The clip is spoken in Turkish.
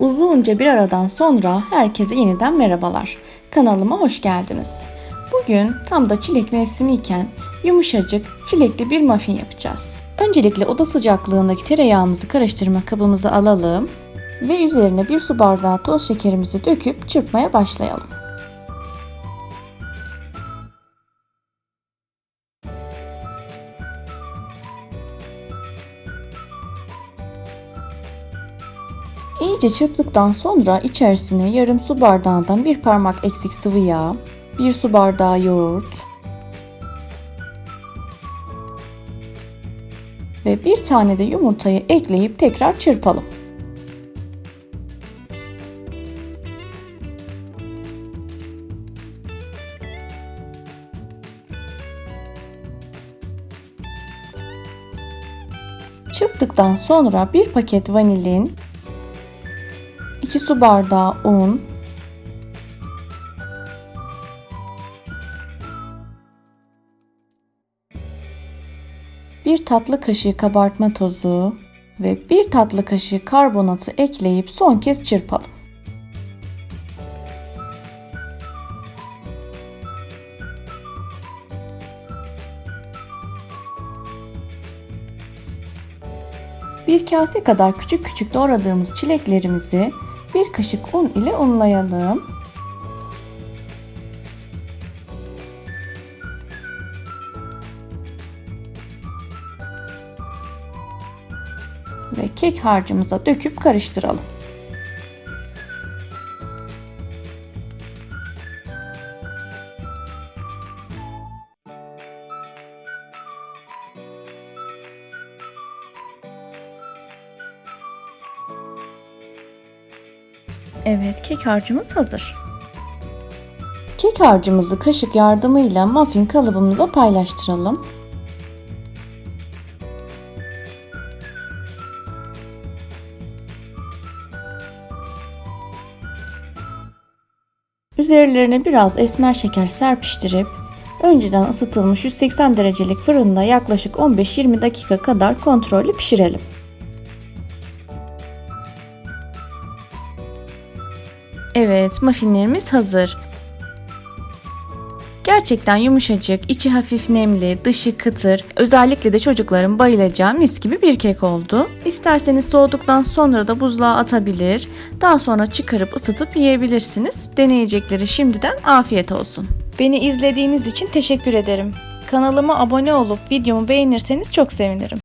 Uzunca bir aradan sonra herkese yeniden merhabalar. Kanalıma hoş geldiniz. Bugün tam da çilek mevsimi iken yumuşacık çilekli bir muffin yapacağız. Öncelikle oda sıcaklığındaki tereyağımızı karıştırma kabımıza alalım ve üzerine bir su bardağı toz şekerimizi döküp çırpmaya başlayalım. İyice çırptıktan sonra içerisine yarım su bardağından bir parmak eksik sıvı yağ, bir su bardağı yoğurt ve bir tane de yumurtayı ekleyip tekrar çırpalım. Çırptıktan sonra bir paket vanilin 2 su bardağı un, bir tatlı kaşığı kabartma tozu ve bir tatlı kaşığı karbonatı ekleyip son kez çırpalım. Bir kase kadar küçük küçük doğradığımız çileklerimizi bir kaşık un ile unlayalım. Ve kek harcımıza döküp karıştıralım. Evet, kek harcımız hazır. Kek harcımızı kaşık yardımıyla muffin kalıbımıza paylaştıralım. Üzerlerine biraz esmer şeker serpiştirip önceden ısıtılmış 180 derecelik fırında yaklaşık 15-20 dakika kadar kontrollü pişirelim. Evet, muffinlerimiz hazır. Gerçekten yumuşacık, içi hafif nemli, dışı kıtır. Özellikle de çocukların bayılacağı mis gibi bir kek oldu. İsterseniz soğuduktan sonra da buzluğa atabilir. Daha sonra çıkarıp ısıtıp yiyebilirsiniz. Deneyecekleri şimdiden afiyet olsun. Beni izlediğiniz için teşekkür ederim. Kanalıma abone olup videomu beğenirseniz çok sevinirim.